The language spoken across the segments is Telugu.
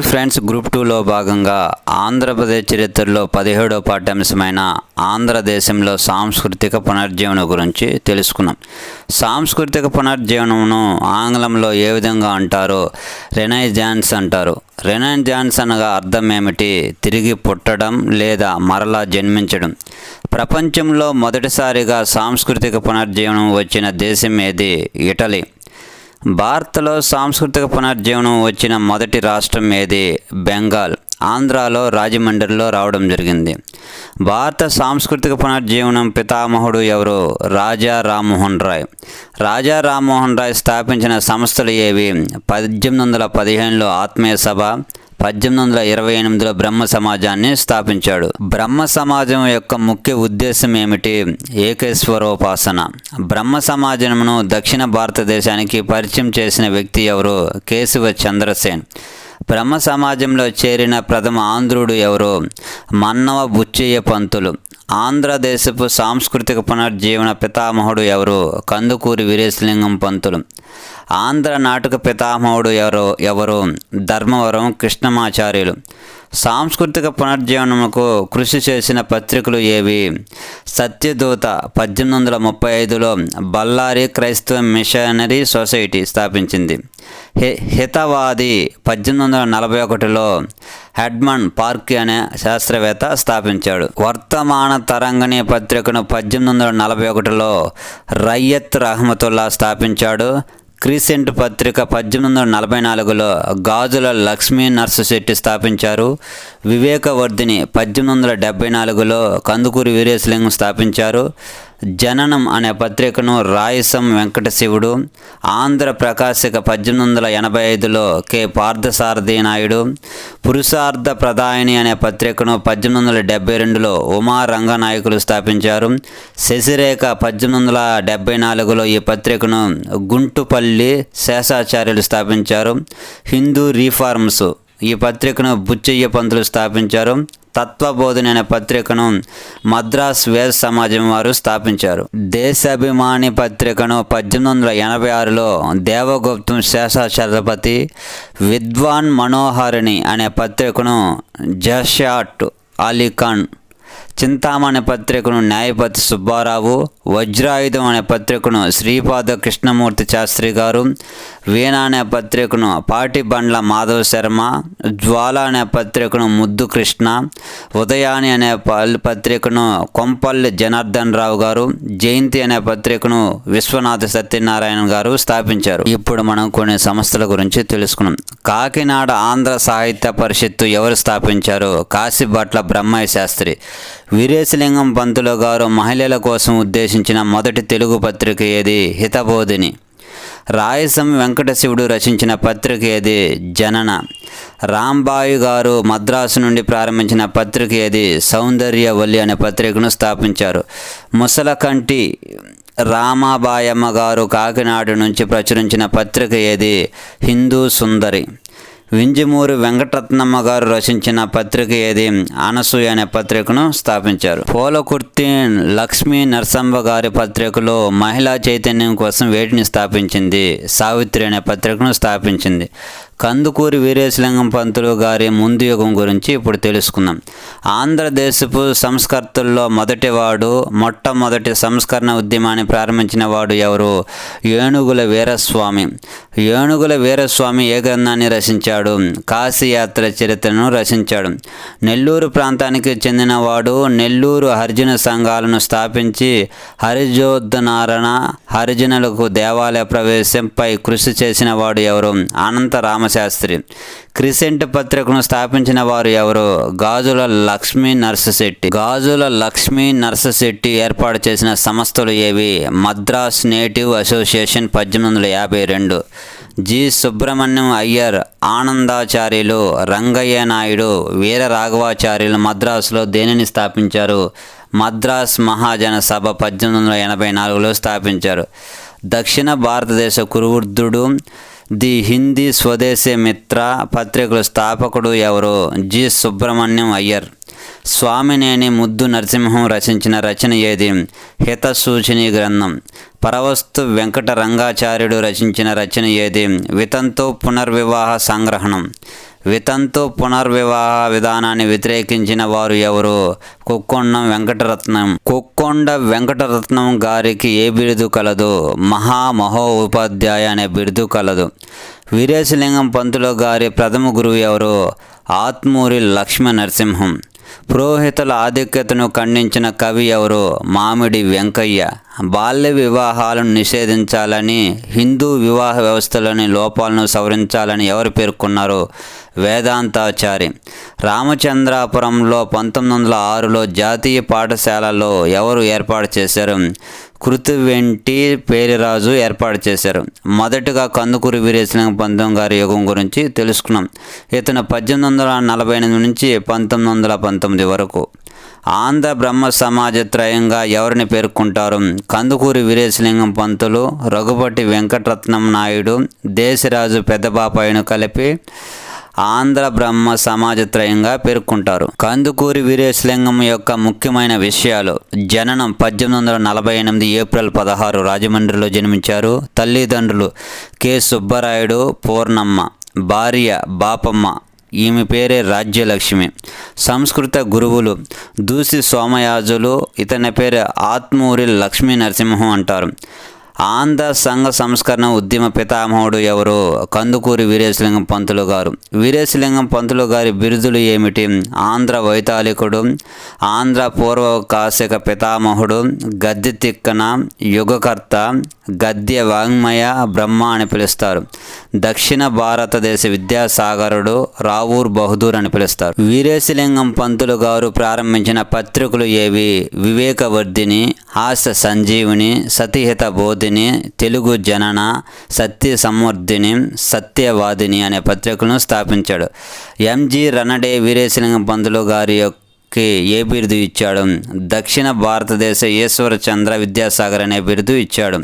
హాయ్ ఫ్రెండ్స్ గ్రూప్ టూలో భాగంగా ఆంధ్రప్రదేశ్ చరిత్రలో పదిహేడో పాఠ్యాంశమైన ఆంధ్రదేశంలో సాంస్కృతిక పునర్జీవనం గురించి తెలుసుకున్నాం. సాంస్కృతిక పునర్జీవనమును ఆంగ్లంలో ఏ విధంగా అంటారో రెనైజాన్స్ అంటారు. రెనైజాన్స్ అనగా అర్థం ఏమిటి? తిరిగి పుట్టడం లేదా మరలా జన్మించడం. ప్రపంచంలో మొదటిసారిగా సాంస్కృతిక పునర్జీవనం వచ్చిన దేశం ఏది? ఇటలీ. భారత్లో సాంస్కృతిక పునర్జీవనం వచ్చిన మొదటి రాష్ట్రం ఏది? బెంగాల్. ఆంధ్రాలో రాజమండ్రిలో రావడం జరిగింది. భారత సాంస్కృతిక పునర్జీవనం పితామహుడు ఎవరు? రాజా రామ్మోహన్ రాయ్. రాజా రామ్మోహన్ రాయ్ స్థాపించిన సంస్థలు ఏవి? పద్దెనిమిది వందల పదిహేనులో ఆత్మీయ సభ పద్దెనిమిది వందల ఇరవై ఎనిమిదిలో బ్రహ్మ సమాజాన్ని స్థాపించాడు. బ్రహ్మ సమాజం యొక్క ముఖ్య ఉద్దేశం ఏమిటి? ఏకేశ్వరోపాసన. బ్రహ్మ సమాజమును దక్షిణ భారతదేశానికి పరిచయం చేసిన వ్యక్తి ఎవరు? కేశవ చంద్రసేన్. బ్రహ్మ సమాజంలో చేరిన ప్రథమ ఆంధ్రుడు ఎవరు? మన్నవ బుచ్చయ్య పంతులు. ఆంధ్రదేశపు సాంస్కృతిక పునర్జీవన పితామహుడు ఎవరు? కందుకూరి వీరేశలింగం పంతులు. ఆంధ్ర నాటక పితామహుడు ఎవరు ఎవరు? ధర్మవరం కృష్ణమాచార్యులు. సాంస్కృతిక పునర్జీవనముకు కృషి చేసిన పత్రికలు ఏవి? సత్యదూత పద్దెనిమిది వందల ముప్పై ఐదులో బళ్ళారి క్రైస్తవ మిషనరీ సొసైటీ స్థాపించింది. హి హితవాది పద్దెనిమిది వందల నలభై ఒకటిలో హెడ్మన్ పార్క్ అనే శాస్త్రవేత్త స్థాపించాడు. వర్తమాన తరంగణి పత్రికను పద్దెనిమిది వందల నలభై ఒకటిలో రయ్యత్ రహమతుల్లా స్థాపించాడు. క్రీసెంట్ పత్రిక పద్దెనిమిది వందల నలభై నాలుగులో గాజుల లక్ష్మీ నర్సశెట్టి స్థాపించారు. వివేకవర్ధిని పద్దెనిమిది వందల డెబ్బై నాలుగులో కందుకూరి వీరేశలింగం స్థాపించారు. జననం అనే పత్రికను రాయసం వెంకటశివుడు ఆంధ్ర ప్రకాశిక పద్దెనిమిది వందల ఎనభై ఐదులో కె. పార్థసారథి నాయుడు పురుషార్థ ప్రదాయని అనే పత్రికను పద్దెనిమిది వందల డెబ్బై రెండులో ఉమా రంగనాయకులు స్థాపించారు. శశిరేఖ పద్దెనిమిది వందల డెబ్బై నాలుగులో ఈ పత్రికను గుంటుపల్లి శేషాచార్యులు స్థాపించారు. హిందూ రీఫార్మ్స్ ఈ పత్రికను బుచ్చయ్య పంతులు స్థాపించారు. తత్వబోధన అనే పత్రికను మద్రాస్ వేద సమాజం వారు స్థాపించారు. దేశాభిమాని పత్రికను పద్దెనిమిది వందల ఎనభై ఆరులో దేవగుప్తం శేషాచలపతి విద్వాన్ మనోహరిణి అనే పత్రికను జషాట్ అలీఖాన్ చింతామణి పత్రికను న్యాయపతి సుబ్బారావు వజ్రాయుధం అనే పత్రికను శ్రీపాద కృష్ణమూర్తి శాస్త్రి గారు వీణ అనే పత్రికను పాటిబండ్ల మాధవ శర్మ జ్వాల అనే పత్రికను ముద్దు కృష్ణ ఉదయాని అనే పత్రికను కొంపల్లి జనార్దన్ రావు గారు జయంతి అనే పత్రికను విశ్వనాథ సత్యనారాయణ గారు స్థాపించారు. ఇప్పుడు మనం కొన్ని సంస్థల గురించి తెలుసుకున్నాం. కాకినాడ ఆంధ్ర సాహిత్య పరిషత్తు ఎవరు స్థాపించారు? కాశీభట్ల బ్రహ్మయ్య శాస్త్రి. వీరేశలింగం పంతులు గారు మహిళల కోసం ఉద్దేశించిన మొదటి తెలుగు పత్రిక ఏది? హితబోధిని. రాయసం వెంకటశివుడు రచించిన పత్రిక ఏది? జనన. రాంబాయి గారు మద్రాసు నుండి ప్రారంభించిన పత్రిక ఏది? సౌందర్యవల్లి అనే పత్రికను స్థాపించారు. ముసలకంటి రామాబాయమ్మ గారు కాకినాడ నుంచి ప్రచురించిన పత్రిక ఏది? హిందూ సుందరి. వింజమూరి వెంకటరత్నమ్మ గారు రచించిన పత్రిక ఏది? అనసూయ అనే పత్రికను స్థాపించారు. పోలకుర్తి లక్ష్మీ నరసంబ గారి పత్రికలో మహిళా చైతన్యం కోసం వేటిని స్థాపించింది? సావిత్రి అనే పత్రికను స్థాపించింది. కందుకూరి వీరేశలింగం పంతులు గారి ముందు యుగం గురించి ఇప్పుడు తెలుసుకుందాం. ఆంధ్రదేశపు సంస్కర్తల్లో మొదటివాడు మొట్టమొదటి సంస్కరణ ఉద్యమాన్ని ప్రారంభించిన వాడు ఎవరు? ఏనుగుల వీరస్వామి. ఏనుగుల వీరస్వామి ఏ గ్రంథాన్ని రచించాడు? కాశీయాత్ర చరిత్రను రచించాడు. నెల్లూరు ప్రాంతానికి చెందినవాడు నెల్లూరు హరిజన సంఘాలను స్థాపించి హరిజోద్ధనారణ హరిజనులకు దేవాలయ ప్రవేశంపై కృషి చేసిన వాడు ఎవరు? అనంత రామశాస్త్రి క్రిసెంట్ పత్రికను స్థాపించిన వారు ఎవరు? గాజుల లక్ష్మీ నర్సశెట్టి. గాజుల లక్ష్మీ నర్సశెట్టి ఏర్పాటు చేసిన సంస్థలు ఏవి? మద్రాస్ నేటివ్ అసోసియేషన్ పద్దెనిమిది వందల యాభై రెండు. జి. సుబ్రహ్మణ్యం అయ్యర్ ఆనందాచార్యులు రంగయ్య నాయుడు వీర రాఘవాచార్యులు మద్రాసులో దేనిని స్థాపించారు? మద్రాస్ మహాజన సభ పద్దెనిమిది వందల ఎనభై నాలుగులో స్థాపించారు. దక్షిణ భారతదేశ కురువృద్ధుడు ది హిందీ స్వదేశీ మిత్ర పత్రికల స్థాపకుడు ఎవరు? జి. సుబ్రహ్మణ్యం అయ్యర్. స్వామినేని ముద్దు నరసింహం రచించిన రచన ఏది? హితసూచిని గ్రంథం. పరవస్తు వెంకట రంగాచార్యుడు రచించిన రచన ఏది? వితంతు పునర్వివాహ సంగ్రహణం. వితంతు పునర్వివాహ విధానాన్ని వ్యతిరేకించిన వారు ఎవరు? కుక్కొండం వెంకటరత్నం. కుక్కొండ వెంకటరత్నం గారికి ఏ బిరుదు కలదు? మహామహోపాధ్యాయ అనే బిరుదు కలదు. వీరేశలింగం పంతుల గారి ప్రథమ గురువు ఎవరు? ఆత్మూరి లక్ష్మీ నరసింహం పురోహితుల ఆధిక్యతను ఖండించిన కవి ఎవరు? మామిడి వెంకయ్య. బాల్య వివాహాలను నిషేధించాలని హిందూ వివాహ వ్యవస్థలోని లోపాలను సవరించాలని ఎవరు పేర్కొన్నారు? వేదాంతాచారి. రామచంద్రాపురంలో పంతొమ్మిది వందల ఆరులో జాతీయ పాఠశాలలో ఎవరు ఏర్పాటు చేశారు? కృతివెంటి పేరిరాజు ఏర్పాటు చేశారు. మొదటగా కందుకూరి వీరేశలింగ పంతం గారి యుగం గురించి తెలుసుకున్నాం. ఇతను పద్దెనిమిది వందల నలభై ఎనిమిది నుంచి పంతొమ్మిది వందల పంతొమ్మిది వరకు. ఆంధ్ర బ్రహ్మ సమాజ త్రయంగా ఎవరిని పేర్కొంటారు? కందుకూరి వీరేశలింగం పంతులు రఘుపతి వెంకటరత్నం నాయుడు దేశరాజు పెద్దబాపాయను కలిపి ఆంధ్ర బ్రహ్మ సమాజత్రయంగా పేర్కొంటారు. కందుకూరి వీరేశలింగం యొక్క ముఖ్యమైన విషయాలు. జననం పద్దెనిమిది వందల నలభై ఎనిమిది ఏప్రిల్ పదహారు రాజమండ్రిలో జన్మించారు. తల్లిదండ్రులు కె. సుబ్బరాయుడు పూర్ణమ్మ. భార్య బాపమ్మ. ఈమె పేరే రాజ్యలక్ష్మి. సంస్కృత గురువులు దూసి సోమయాజులు ఇతని పేరు ఆత్మూరి లక్ష్మీ నరసింహం అంటారు. ఆంధ్ర సంఘ సంస్కరణ ఉద్యమ పితామహుడు ఎవరు? కందుకూరి వీరేశలింగం పంతులు గారు. వీరేశలింగం పంతులు గారి బిరుదులు ఏమిటి? ఆంధ్ర వైతాళికుడు ఆంధ్ర పూర్వ కాశిక పితామహుడు గద్దె తిక్కన యుగకర్త గద్య వాంగ్మయ బ్రహ్మ అని పిలుస్తారు. దక్షిణ భారతదేశ విద్యాసాగరుడు రావూర్ బహదూర్ అని పిలుస్తారు. వీరేశలింగం పంతులు గారు ప్రారంభించిన పత్రికలు ఏవి? వివేకవర్ధిని హాస్య సంజీవిని సతిహిత బోధిని తెలుగు జనన సత్య సంవర్ధిని సత్యవాదిని అనే పత్రికలను స్థాపించాడు. ఎంజి రణడే వీరేశలింగం పంతులు గారి యొక్క కి ఏ బిరుదు ఇచ్చాడు? దక్షిణ భారతదేశ ఈశ్వర చంద్ర విద్యాసాగర్ అనే బిరుదు ఇచ్చాడు.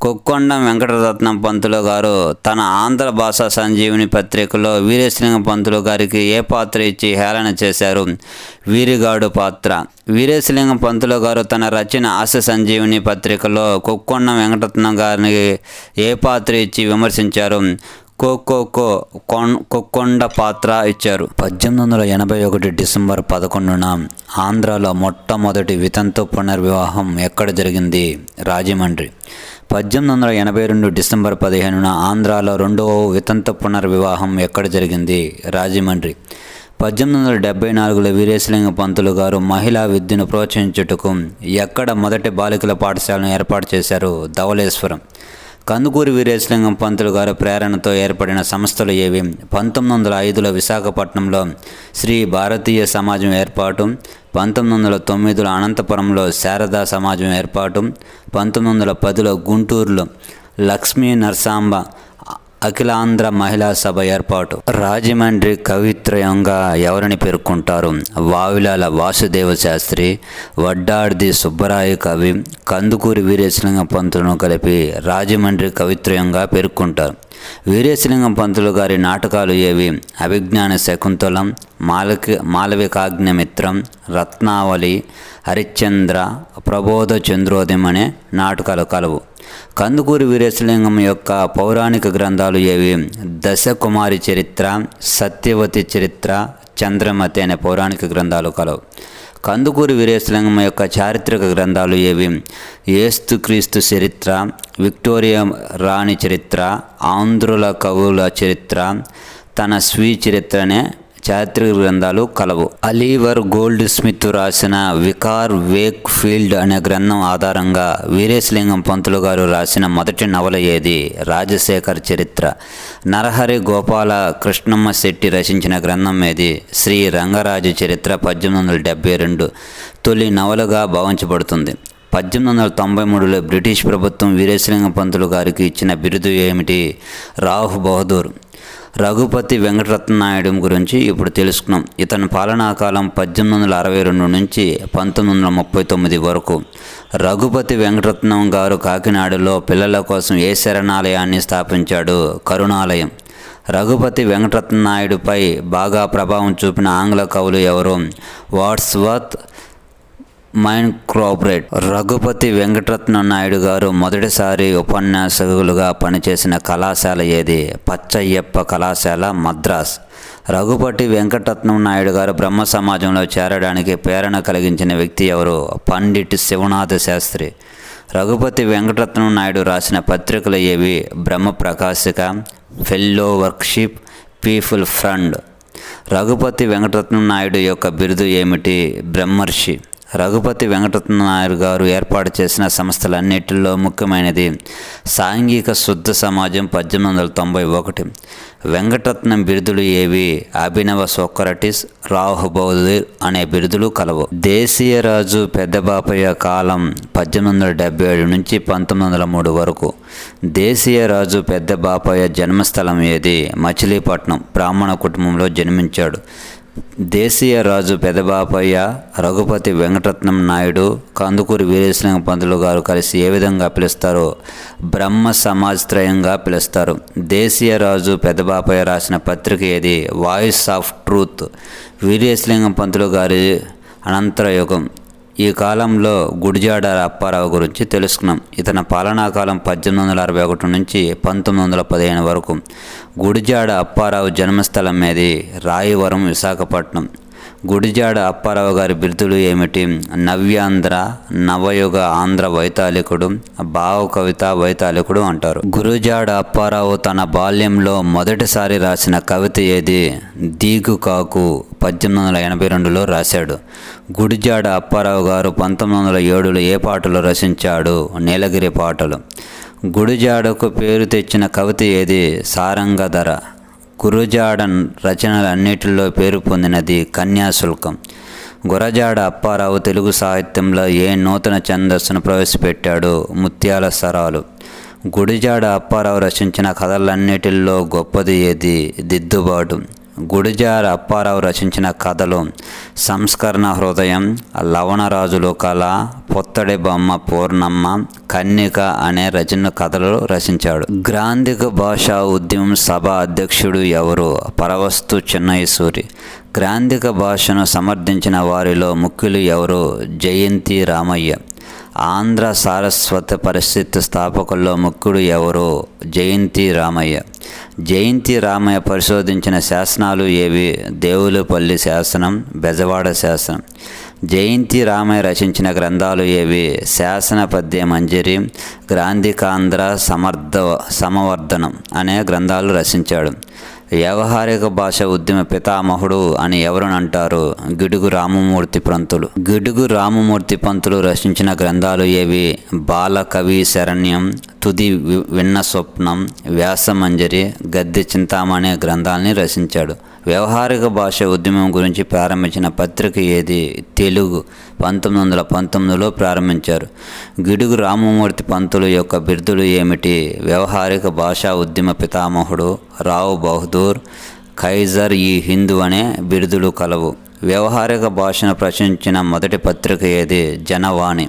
కొక్కొండం వెంకటరత్నం పంతులు గారు తన ఆంధ్ర భాష సంజీవిని పత్రికలో వీరేశలింగ పంతులు గారికి ఏ పాత్ర ఇచ్చి హేళన చేశారు? వీరిగాడు పాత్ర. వీరేశలింగం పంతులు గారు తన రచన ఆశ సంజీవిని పత్రికలో కొక్కొండం వెంకటరత్నం గారిని ఏ పాత్ర ఇచ్చి విమర్శించారు? కోకోకో కొన్ కొక్కొండ పాత్ర ఇచ్చారు. పద్దెనిమిది వందల ఎనభై ఒకటి డిసెంబర్ పదకొండున ఆంధ్రాలో మొట్టమొదటి వితంతు పునర్వివాహం ఎక్కడ జరిగింది? రాజమండ్రి. పద్దెనిమిది వందల ఎనభై రెండు డిసెంబర్ పదిహేనున ఆంధ్రాలో రెండవ వితంతు పునర్వివాహం ఎక్కడ జరిగింది? రాజమండ్రి. పద్దెనిమిది వందల డెబ్బై నాలుగులో వీరేశలింగ పంతులు గారు మహిళా విద్యను ప్రోత్సహించుటకు ఎక్కడ మొదటి బాలికల పాఠశాలను ఏర్పాటు చేశారు? ధవళేశ్వరం. కందుకూరి వీరేశలింగం పంతులు గారు ప్రేరణతో ఏర్పడిన సంస్థలు ఏవి? పంతొమ్మిది వందల ఐదులో విశాఖపట్నంలో శ్రీ భారతీయ సమాజం ఏర్పాటు పంతొమ్మిది వందల తొమ్మిదిలో అనంతపురంలో శారదా సమాజం ఏర్పాటు పంతొమ్మిది వందల పదిలో గుంటూరులో లక్ష్మీ నరసాంబ అఖిలాంధ్ర మహిళా సభ ఏర్పాటు. రాజమండ్రి కవిత్రయంగా ఎవరిని పేర్కొంటారు? వావిలాల వాసుదేవ శాస్త్రి వడ్డాడిది సుబ్బరాయ కవి కందుకూరి వీరేశలింగ పంతులను కలిపి రాజమండ్రి కవిత్రయంగా పేర్కొంటారు. వీరేశలింగం పంతులు గారి నాటకాలు ఏవి? అభిజ్ఞాన శకుంతలం మాలకి మాలవికాగ్నిమిత్రం రత్నావళి హరిశ్చంద్ర ప్రబోధ చంద్రోదయం అనే నాటకాలు కలవు. కందుకూరి వీరేశలింగం యొక్క పౌరాణిక గ్రంథాలు ఏవి? దశకుమారి చరిత్ర సత్యవతి చరిత్ర చంద్రమతి అనే పౌరాణిక గ్రంథాలు కలవు. కందుకూరి వీరేశలింగం యొక్క చారిత్రక గ్రంథాలు ఏవి ఏస్తుక్రీస్తు చరిత్ర విక్టోరియా రాణి చరిత్ర ఆంధ్రుల కవుల చరిత్ర తన స్వీ చరిత్ర అనే చారిత్రక గ్రంథాలు కలవు. అలీవర్ గోల్డ్ స్మిత్ రాసిన వికార్ వేక్ ఫీల్డ్ అనే గ్రంథం ఆధారంగా వీరేశలింగం పంతులు గారు రాసిన మొదటి నవల ఏది? రాజశేఖర్ చరిత్ర. నరహరి గోపాల కృష్ణమ్మ శెట్టి రచించిన గ్రంథం ఏది? శ్రీ రంగరాజు చరిత్ర పద్దెనిమిది వందల డెబ్బై రెండు. తొలి నవలుగా భావించబడుతుంది. పద్దెనిమిది వందల తొంభై మూడులో బ్రిటిష్ ప్రభుత్వం వీరేశలింగ పంతులు గారికి ఇచ్చిన బిరుదు ఏమిటి? రాహు బహదూర్. రఘుపతి వెంకటరత్న నాయుడు గురించి ఇప్పుడు తెలుసుకున్నాం. ఇతని పాలనా కాలం పద్దెనిమిది వందల అరవై రెండు నుంచి పంతొమ్మిది వందల ముప్పై తొమ్మిది వరకు. రఘుపతి వెంకటరత్నం గారు కాకినాడలో పిల్లల కోసం ఏ శరణాలయాన్ని స్థాపించాడు? కరుణాలయం. రఘుపతి వెంకటరత్న నాయుడుపై బాగా ప్రభావం చూపిన ఆంగ్ల కవులు ఎవరు? వాట్స్వర్త్ మైండ్ క్రోపరేట్ రఘుపతి వెంకటరత్న నాయుడు గారు మొదటిసారి ఉపన్యాసకులుగా పనిచేసిన కళాశాల ఏది? పచ్చయ్యప్ప కళాశాల మద్రాస్. రఘుపతి వెంకటరత్నం నాయుడు గారు బ్రహ్మ సమాజంలో చేరడానికి ప్రేరణ కలిగించిన వ్యక్తి ఎవరు? పండిట్ శివనాథ శాస్త్రి. రఘుపతి వెంకటరత్నం నాయుడు రాసిన పత్రికలు ఏవి? Brahma Prakashika fellow worship people friend Raghupathi Venkataratnam Naidu యొక్క బిరుదు ఏమిటి? బ్రహ్మర్షి. రఘుపతి వెంకటరత్న నాయుడు గారు ఏర్పాటు చేసిన సంస్థలన్నిటిలో ముఖ్యమైనది సాంఘిక శుద్ధ సమాజం పద్దెనిమిది వందల తొంభై ఒకటి. వెంకటరత్నం బిరుదులు ఏవి? అభినవ సోక్రటిస్ రాహుబౌదీర్ అనే బిరుదులు కలవు. దేశీయ రాజు పెద్దబాపయ్య కాలం పద్దెనిమిది వందల డెబ్బై ఏడు నుంచి పంతొమ్మిది వందల మూడు వరకు. దేశీయ రాజు జన్మస్థలం ఏది? మచిలీపట్నం బ్రాహ్మణ కుటుంబంలో జన్మించాడు. దేశీయ రాజు పెదబాపయ్య రఘుపతి వెంకటరత్నం నాయుడు కందుకూరి వీరేశలింగ పంతులు గారు కలిసి ఏ విధంగా పిలుస్తారో బ్రహ్మ సమాజత్రయంగా పిలుస్తారు. దేశీయ రాజు పెదబాపయ్య రాసిన పత్రిక ఏది? Voice of truth. Veeresalingam Pantulu గారి అనంతర యుగం ఈ కాలంలో గుడిజాడ అప్పారావు గురించి తెలుసుకున్నాం. ఇతని పాలనా కాలం పద్దెనిమిది వందల అరవై ఒకటి నుంచి పంతొమ్మిది వందల పదిహేను వరకు గుడిజాడ అప్పారావు జన్మస్థలం ఏది రాయవరం విశాఖపట్నం. గుడిజాడ అప్పారావు గారి బిరుదులు ఏమిటి? నవ్యాంధ్ర నవయుగ ఆంధ్ర వైతాళికుడు భావ కవిత వైతాళికుడు అంటారు. గురుజాడ అప్పారావు తన బాల్యంలో మొదటిసారి రాసిన కవిత ఏది? దీగు కాకు పద్దెనిమిది వందల ఎనభై రెండులో రాశాడు. గుడిజాడ అప్పారావు గారు పంతొమ్మిది వందల ఏడులో ఏ పాటలు రచించాడు? నీలగిరి పాటలు. గుడిజాడకు పేరు తెచ్చిన కవిత ఏది? సారంగధర. గురుజాడ రచనలన్నిటిలో పేరు పొందినది కన్యాశుల్కం. గురజాడ అప్పారావు తెలుగు సాహిత్యంలో ఏ నూతన ఛందస్సును ప్రవేశపెట్టాడు ముత్యాల సరాలు. గుడిజాడ అప్పారావు రచించిన కథలన్నిటిల్లో గొప్పది ఏది? దిద్దుబాటు. గుడిజార అప్పారావు రచించిన కథలు సంస్కరణ హృదయం లవణరాజులు కళ పొత్తడి బొమ్మ పూర్ణమ్మ కన్నిక అనే రచన కథలు రచించాడు. గ్రాంధిక భాషా ఉద్యమం సభ అధ్యక్షుడు ఎవరు? పరవస్తు చిన్నయసూరి. గ్రాంధిక భాషను సమర్థించిన వారిలో ముఖ్యులు ఎవరు? జయంతి రామయ్య. ఆంధ్ర సారస్వత పరిస్థితి స్థాపకుల్లో ముఖ్యుడు ఎవరు? జయంతి రామయ్య. జయంతి రామయ్య పరిశోధించిన శాసనాలు ఏవి? దేవులపల్లి శాసనం బెజవాడ శాసనం. జయంతి రామయ్య రచించిన గ్రంథాలు ఏవి? శాసన పద్య మంజరి గ్రాంధికాంధ్ర సమర్థ సమవర్ధనం అనే గ్రంథాలు రచించాడు. వ్యవహారిక భాష ఉద్యమ పితామహుడు అని ఎవరునంటారు గిడుగు రామమూర్తి పంతులు. గిడుగు రామమూర్తి పంతులు రచించిన గ్రంథాలు ఏవి? బాలకవి శరణ్యం తుది వి- విన్న స్వప్నం వ్యాసమంజరి గద్దె చింతామణి గ్రంథాలని రచించాడు. వ్యవహారిక భాష ఉద్యమం గురించి ప్రారంభించిన పత్రిక ఏది? తెలుగు పంతొమ్మిది వందల పంతొమ్మిదిలో ప్రారంభించారు. గిడుగు రామమూర్తి పంతులు యొక్క బిరుదులు ఏమిటి? వ్యవహారిక భాషా ఉద్యమ పితామహుడు రావు బహదూర్ ఖైజర్ ఈ హిందూ అనే బిరుదులు కలవు. వ్యవహారిక భాషను ప్రచురించిన మొదటి పత్రిక ఏది? జనవాణి.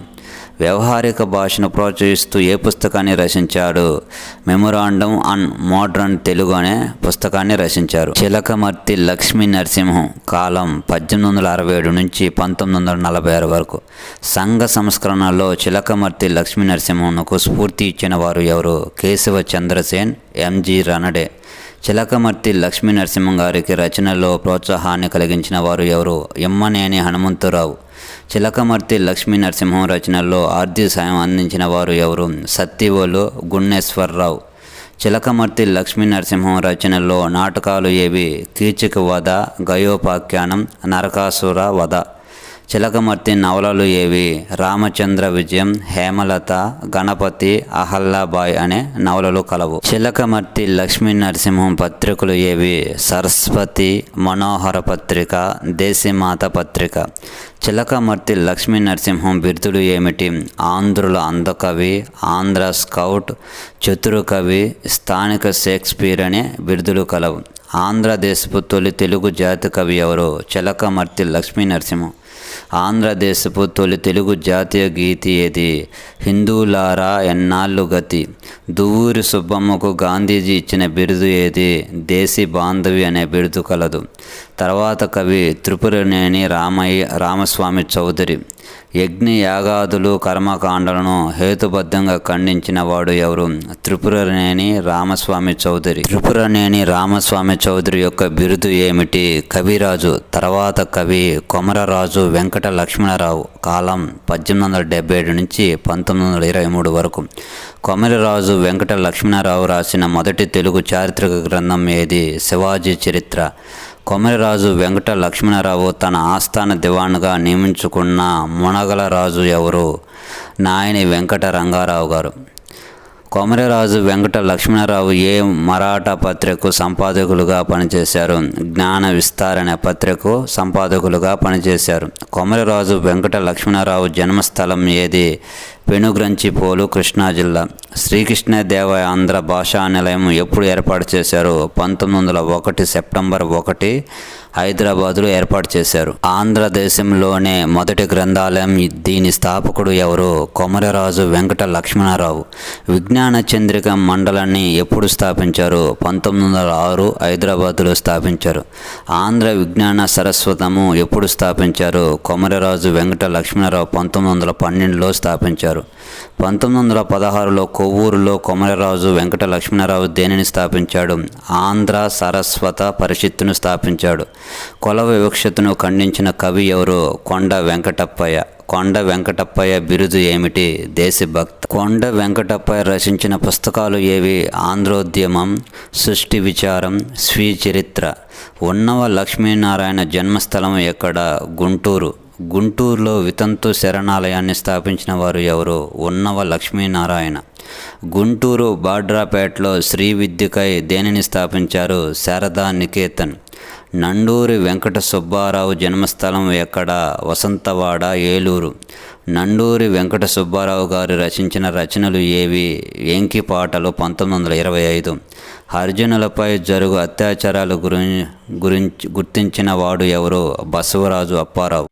వ్యవహారిక భాషను ప్రోత్సహిస్తూ ఏ పుస్తకాన్ని రచించాడు? మెమొరాండం ఆన్ మోడ్రన్ తెలుగు అనే పుస్తకాన్ని రచించారు. చిలకమర్తి లక్ష్మీ నరసింహం కాలం పద్దెనిమిది వందల అరవై ఏడు నుంచి పంతొమ్మిది వందల నలభై ఆరు వరకు. సంఘ సంస్కరణలో చిలకమర్తి లక్ష్మీ నరసింహంకు స్ఫూర్తి ఇచ్చిన వారు ఎవరు? Keshav Chandrasen M G Ranade. Chilakamarthi Lakshmi Narasimham గారికి రచనలో ప్రోత్సాహాన్ని కలిగించిన వారు ఎవరు? ఎమ్మనేని హనుమంతరావు. చిలకమర్తి లక్ష్మీ నరసింహం రచనల్లో ఆర్థిక సాయం అందించిన వారు ఎవరు? సత్తివోలు గుణేశ్వరరావు. చిలకమర్తి లక్ష్మీ నరసింహం రచనల్లో నాటకాలు ఏవి? కీచక వధ గయోపాఖ్యానం నరకాసుర వధ. చిలకమర్తి నవలలు ఏవి? రామచంద్ర విజయం హేమలత గణపతి అహల్లాబాయ్ అనే నవలలు కలవు. చిలకమర్తి లక్ష్మీ నరసింహం పత్రికలు ఏవి? సరస్వతి మనోహర పత్రిక దేశీమాత పత్రిక. చిలకమర్తి లక్ష్మీ నరసింహం బిరుదులు ఏమిటి? ఆంధ్రుల అందకవి ఆంధ్ర స్కౌట్ చతురకవి స్థానిక షేక్స్పియర్ అనే బిరుదులు కలవు. ఆంధ్రదేశపు తొలి తెలుగు జాతి కవి ఎవరు? చిలకమర్తి లక్ష్మీ నరసింహం. ఆంధ్రదేశపు తొలి తెలుగు జాతీయ గీతి ఏది? హిందూలారా ఎన్నాళ్ళు గతి? దువ్వూరి సుబ్బమ్మకు గాంధీజీ ఇచ్చిన బిరుదు ఏది? దేశీ బాంధవి అనే బిరుదు కలదు. తర్వాత కవి త్రిపురనేని రామయ్య రామస్వామి చౌదరి యజ్ఞ యాగాదులు కర్మకాండలను హేతుబద్ధంగా ఖండించిన వాడు ఎవరు? త్రిపురనేని రామస్వామి చౌదరి. త్రిపురనేని రామస్వామి చౌదరి యొక్క బిరుదు ఏమిటి? కవిరాజు. తర్వాత కవి కొమరరాజు వెంకట లక్ష్మణరావు కాలం పద్దెనిమిది వందల డెబ్బై ఏడు నుంచి పంతొమ్మిది వందల ఇరవై మూడు వరకు. కొమరరాజు వెంకట లక్ష్మణరావు రాసిన మొదటి తెలుగు చారిత్రక గ్రంథం ఏది? శివాజీ చరిత్ర. కొమరిరాజు వెంకట లక్ష్మణరావు తన ఆస్థాన దివాన్గా నియమించుకున్న మునగల రాజు ఎవరు? నాయని వెంకట రంగారావు గారు. కొమరరాజు వెంకట లక్ష్మణరావు ఏ మరాఠా పత్రికకు సంపాదకులుగా పనిచేశారు? జ్ఞాన విస్తారణ పత్రికకు సంపాదకులుగా పనిచేశారు. కొమరరాజు వెంకట లక్ష్మణరావు జన్మస్థలం ఏది? పెనుగ్రంచిపోలు కృష్ణా జిల్లా. శ్రీకృష్ణదేవ ఆంధ్ర భాషా నిలయం ఎప్పుడు ఏర్పాటు చేశారు? పంతొమ్మిది వందల ఒకటి సెప్టెంబర్ ఒకటి హైదరాబాదులో ఏర్పాటు చేశారు. ఆంధ్రదేశంలోనే మొదటి గ్రంథాలయం దీని స్థాపకుడు ఎవరు? కొమరరాజు వెంకట లక్ష్మణరావు. విజ్ఞాన చంద్రిక మండలాన్ని ఎప్పుడు స్థాపించారు? పంతొమ్మిది వందల ఆరు హైదరాబాదులో స్థాపించారు. ఆంధ్ర విజ్ఞాన సరస్వతము ఎప్పుడు స్థాపించారు? కొమరరాజు వెంకట లక్ష్మణరావు పంతొమ్మిది వందల పన్నెండులో స్థాపించారు. పంతొమ్మిది వందల పదహారులో కొవ్వూరులో కొమరరాజు వెంకట లక్ష్మణరావు దేనిని స్థాపించాడు? ఆంధ్ర సరస్వత పరిషత్తును స్థాపించాడు. కొలవ వివక్షతను ఖండించిన కవి ఎవరు? కొండ వెంకటప్పయ్య. కొండ వెంకటప్పయ్య బిరుదు ఏమిటి? దేశభక్త. కొండ వెంకటప్పయ్య రచించిన పుస్తకాలు ఏవి? ఆంధ్రోద్యమం సృష్టి విచారం స్వీచరిత్ర. ఉన్నవ లక్ష్మీనారాయణ జన్మస్థలం ఎక్కడ? గుంటూరు. గుంటూరులో వితంతు శరణాలయాన్ని స్థాపించిన వారు ఎవరు ఉన్నవ లక్ష్మీనారాయణ. గుంటూరు బాడ్రాపేటలో శ్రీ విద్యకై దేనిని స్థాపించారు? శారదా నికేతన్. నండూరి వెంకట సుబ్బారావు జన్మస్థలం ఎక్కడ? వసంతవాడ ఏలూరు. నండూరి వెంకట సుబ్బారావు గారు రచించిన రచనలు ఏవి? ఏంకి పాటలు పంతొమ్మిది వందల ఇరవై ఐదు. అర్జునులపై జరుగు అత్యాచారాలు గురించి గుర్తించిన వాడు ఎవరు బసవరాజు అప్పారావు.